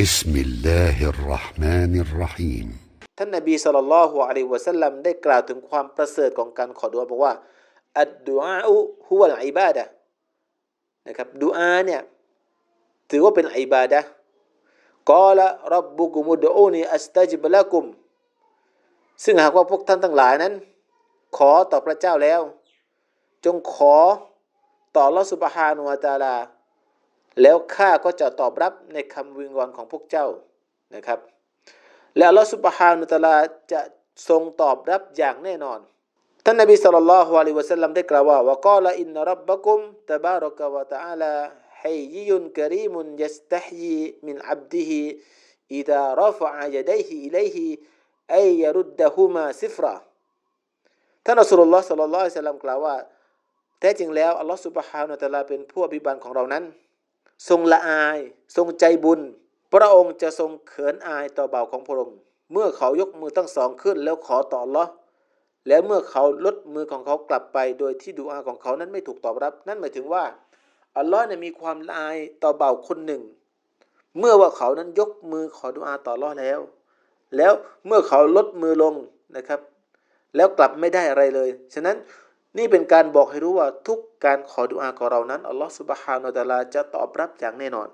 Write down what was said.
بسم الله الرحمن الرحيم ท่านนบีสุลต่านละฮ์อะลัยฮิวะสัลลัมได้กล่าวถึงความประเสริฐของการขอดุอาบอกว่าอัดดุอาอุฮุวะลอิบาดะห์นะครับดุอาเนี่ยถือว่าเป็นอิบาดะห์กอละรับบุกุมุดอูนีอัสตัจิบละกุม ซึ่งหากว่าพวกท่านทั้งหลายนั้น ขอต่อพระเจ้าแล้ว จงขอต่อลอสุบฮานุวะตะอาลา แล้วข้าก็จะตอบรับในคำวิงวอนของพวกเจ้านะครับ และอัลลอฮฺสุบฮานุตะลาจะทรงตอบรับอย่างแน่นอน ท่านนบีสุลต่านละฮ์อะลัยฮิวะสัลลัมได้กล่าวว่าวกาลอินนรับบะกุมตะบารกะวะตะอาลาฮัยยุนกะรีมุนยัสตะฮยีมินอับดิฮิอิดารฟะยะดัยฮิอิลัยฮิอัยยรุดดะฮุมาซิฟราท่านอัสลุลลอฮ์สัลลัลลอฮุอะลัยฮิวะสัลลัมกล่าวว่าแท้จริงแล้วอัลลอฮฺสุบฮานุตะลาเป็นผู้อภิบาลของเรานั้น ทรงละอาย ทรงใจบุญ พระองค์จะทรงเขินอายต่อบ่าวของพระองค์ เมื่อเขายกมือทั้งสองขึ้นแล้วขอต่ออัลลอฮ์แล้วเมื่อเขาลดมือของเขากลับไป โดยที่ดูอาของเขานั้นไม่ถูกตอบรับ นั่นหมายถึงว่าอัลลอฮ์เนี่ยมีความละอายต่อบ่าวคนหนึ่ง เมื่อว่าเขานั้นยกมือขอดูอาต่ออัลลอฮ์แล้ว แล้วเมื่อเขาลดมือลงนะครับ แล้วกลับไม่ได้อะไรเลย ฉะนั้น นี่เป็นการบอกให้รู้ว่าทุกการขอดุอาของเรานั้นอัลลอฮฺสุบฮานาตะลลอฮฺจะตอบรับอย่างแน่นอน